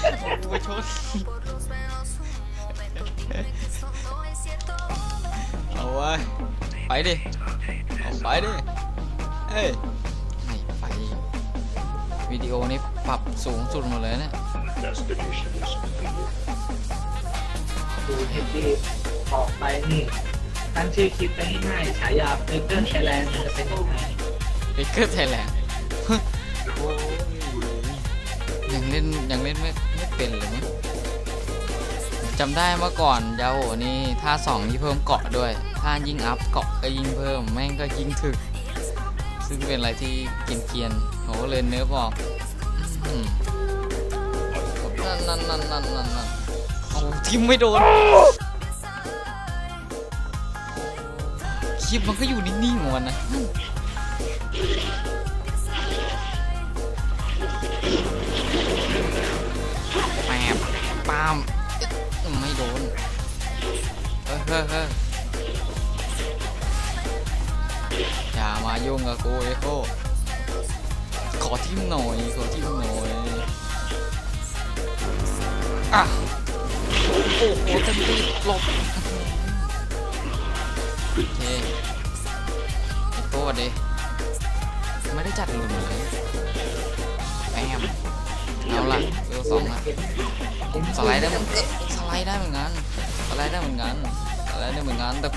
ไปชนเอาไว้ไปดิ เอาไปดิ เอ้ยไม่ไป วิดีโอนี้ปรับสูงสุดหมดเลยเนี่ย Destination is completed. ดูเท็ดดี้ออกไปนี่ตั้งชื่อคลิปไปให้ง่ายฉายาเบเกอร์ไทยแลนด์จะเป็นยังไงเบเกอร์ไทยแลนด์ ยังเล่นยังเล่นไม่ไม่เป็นเลยมั้งจำได้เมื่อก่อนยาโหนี่ถ้าสองที่เพิ่มเกาะด้วยถ้ายิ่งอัพเกาะก็ยิ่งเพิ่มแม่งก็ยิ่งถึก ซึ่งเป็นอะไรที่เกียนๆเขาก็เลยเนื้อบอกนั่นนั่นนั่นนั่นนั่นนั่นเอาทิมไม่โดนคลิปมันก็อยู่นิ่งๆของมันนะามไม่โดนเฮ้ยเฮ้ยเฮ้ยอย่ามายุ่งกับกูเอโคขอทิมหน่อยขอทิมหน่อยอะโอ้โหจะตีหลบโอเคเอโคสวัสดีไม่ได้จัดหลุมเลยแปม เอาละเบลสองละสไลด์ได้เหมือนสไลด์ได้เหมือนกันสไลด์ได้เหมือนกันสไลด์ได้เหมือนกันแต่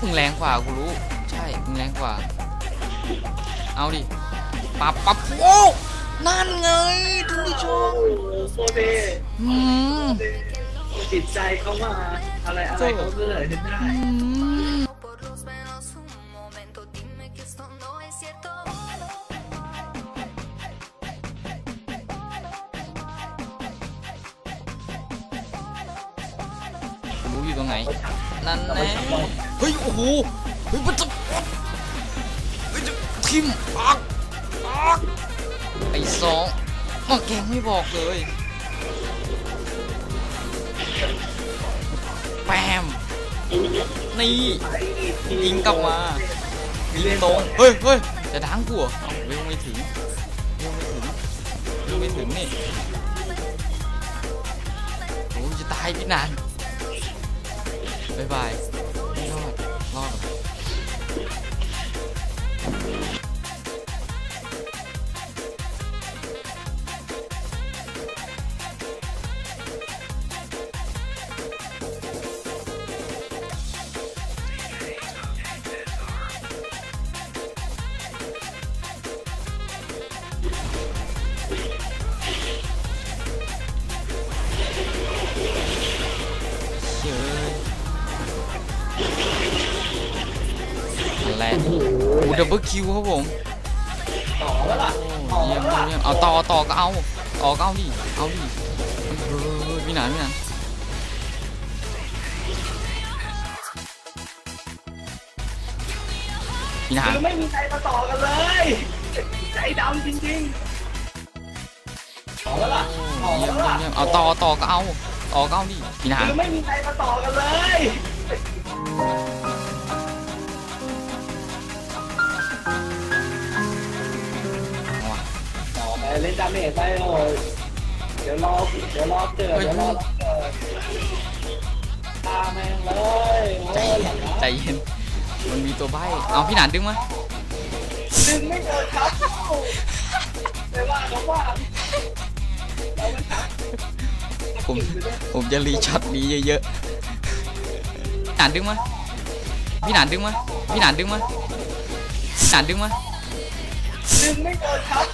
มึงแรงกว่ากูรู้ ใช่มึงแรงกว่า เอาดิปับปับโอ้นั่นไงท่านผู้ชมโซเดอืมจิตใจเขามาอะไรอะไรเขาก็เลยขึ้นได้ อยู่ตรงไหน นั่นแน่เฮ้ย โอ้โห เฮ้ยมันจะเฮ้ยจะทิมปักปักไอ้สองมาแกงไม่บอกเลยแปมนี่ยิงกลับมายิงตรงเฮ้ยเฮ้ยจะดังกูเหรอเอ้าเวไม่ถึงเวไม่ถึงเวไม่ถึงนี่โอ้ยจะตายพี่นาน บา โอ้ดับเบิลคิวครับผมต่อแล้วล่ะโอ้เยี่ยมเยี่ยมเยี่ยมเอาต่อต่อก็เอาต่อก็เอาดิเอาดิเฮ้ยพี่หนานพี่หนานพี่หนานคือไม่มีใครมาต่อกันเลย ใจดำจริงๆต่อแล้วล่ะต่อเยี่ยมแล้วเยี่ยมล่ะเยี่ยมเอาต่อต่อก็เอาต่อก็เอาดิพี่หนานคือไม่มีใครมาต่อกันเลย เล่นดาเมจไปเลยเดี๋ยวรอเดี๋ยวรอเจอเดี๋ยวรอเจอตาแม่งเลยใจเย็นใจเย็น มันมีตัวใบเอาพี่หนานดึงมาดึงไม่เจอครับแต่ว่าเขาว่าผมผมจะรีช็อตนี้เยอะๆพี่หนานดึงมาพี่หนานดึงมาพี่หนานดึงมาพี่หนานดึงมาดึงไม่เจอครับ